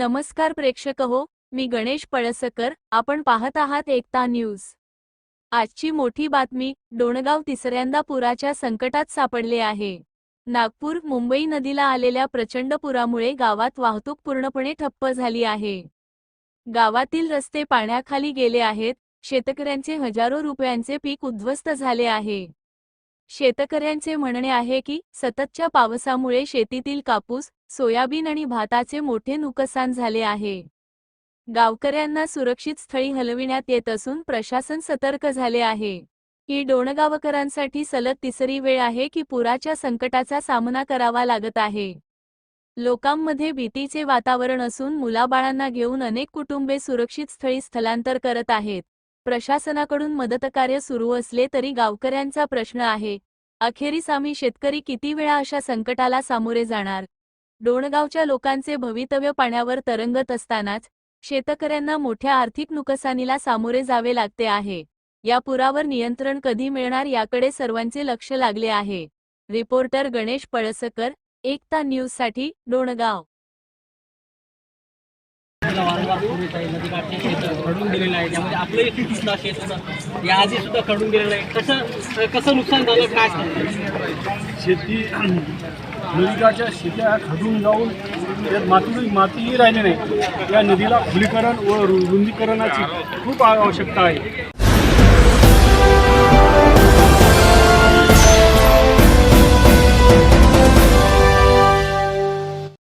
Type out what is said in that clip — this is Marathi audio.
नमस्कार प्रेक्षक हो मी गणेश पळसकर आपण पाहत आहात एकता न्यूज. आजची मोठी बातमी डोणगाव तिसऱ्यांदा पुराच्या संकटात सापडले आहे. नागपूर मुंबई नदीला आलेल्या प्रचंड पुरामुळे गावात वाहतूक पूर्णपणे ठप्प झाली आहे. गावातील रस्ते पाण्याखाली गेले आहेत शेतकऱ्यांचे हजारो रुपयांचे पीक उद्ध्वस्त झाले आहे. शेतकऱ्यांचे म्हणणे आहे की सततच्या पावसामुळे शेतीतील कापूस सोयाबीन आणि भाताचे मोठे नुकसान झाले आहे. गावकऱ्यांना सुरक्षित स्थळी हलविण्यात येत असून प्रशासन सतर्क झाले आहे. ही डोणगावकरांसाठी सलग तिसरी वेळ आहे की पुराच्या संकटाचा सामना करावा लागत आहे. लोकांमध्ये भीतीचे वातावरण असून मुलाबाळांना घेऊन अनेक कुटुंबे सुरक्षित स्थळी स्थलांतर करत आहेत. प्रशासनाकडून मदतकार्य सुरू असले तरी गावकऱ्यांचा प्रश्न आहे अखेरीस आम्ही शेतकरी किती वेळा अशा संकटाला सामोरे जाणार? डोणगावच्या लोकांचे भवितव्य पाण्यावर तरंगत असतानाच शेतकऱ्यांना मोठ्या आर्थिक नुकसानीला सामोरे जावे लागते आहे. या पुरावर नियंत्रण कधी मिळणार याकडे सर्वांचे लक्ष लागले आहे. रिपोर्टर गणेश पळसकर एकता न्यूजसाठी डोणगाव. आपल्याला वारंवार आहे. नदीकाठचे शेत खडून गेलेलं आहे त्यामध्ये आपलंही सुद्धा शेत होतं. सुद्धा खडून गेलेलं आहे. कसं कसं नुकसान झालं काय शेती नदीकाठच्या शेत्या खडून जाऊन त्यात माती मातीही राहिली नाही. या नदीला खुलीकरण व रु- रुंदीकरणाची खूप आवश्यकता आहे.